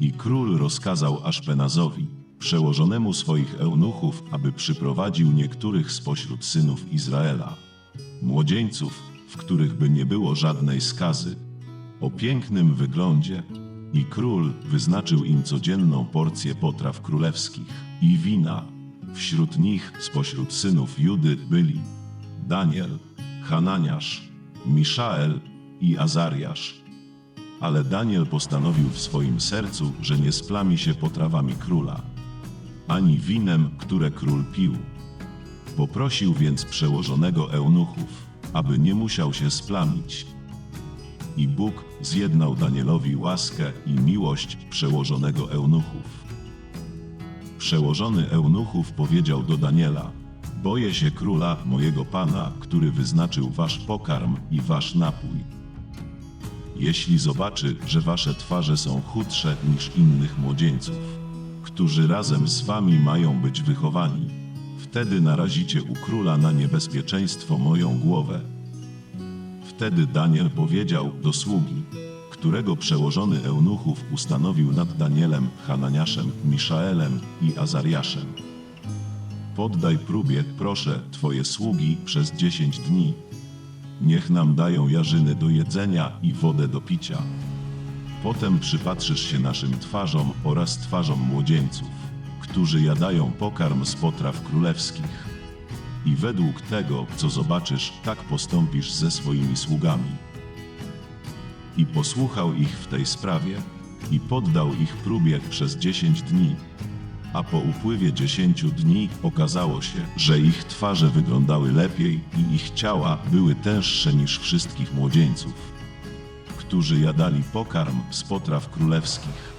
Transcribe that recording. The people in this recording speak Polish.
I król rozkazał Aszpenazowi, przełożonemu swoich eunuchów, aby przyprowadził niektórych spośród synów Izraela, młodzieńców, w których by nie było żadnej skazy, o pięknym wyglądzie, i król wyznaczył im codzienną porcję potraw królewskich i wina. Wśród nich, spośród synów Judy, byli Daniel, Hananiasz, Miszael i Azariasz. Ale Daniel postanowił w swoim sercu, że nie splami się potrawami króla, ani winem, które król pił. Poprosił więc przełożonego eunuchów, aby nie musiał się splamić. I Bóg zjednał Danielowi łaskę i miłość przełożonego eunuchów. Przełożony eunuchów powiedział do Daniela: Boję się króla, mojego pana, który wyznaczył wasz pokarm i wasz napój. Jeśli zobaczy, że wasze twarze są chudsze niż innych młodzieńców, którzy razem z wami mają być wychowani, wtedy narazicie u króla na niebezpieczeństwo moją głowę. Wtedy Daniel powiedział do sługi, którego przełożony eunuchów ustanowił nad Danielem, Hananiaszem, Miszaelem i Azariaszem. Poddaj próbie, proszę, twoje sługi przez dziesięć dni. Niech nam dają jarzyny do jedzenia i wodę do picia. Potem przypatrzysz się naszym twarzom oraz twarzom młodzieńców, którzy jadają pokarm z potraw królewskich. I według tego, co zobaczysz, tak postąpisz ze swoimi sługami. I posłuchał ich w tej sprawie, i poddał ich próbie przez dziesięć dni. A po upływie dziesięciu dni okazało się, że ich twarze wyglądały lepiej i ich ciała były tęższe niż wszystkich młodzieńców, którzy jadali pokarm z potraw królewskich.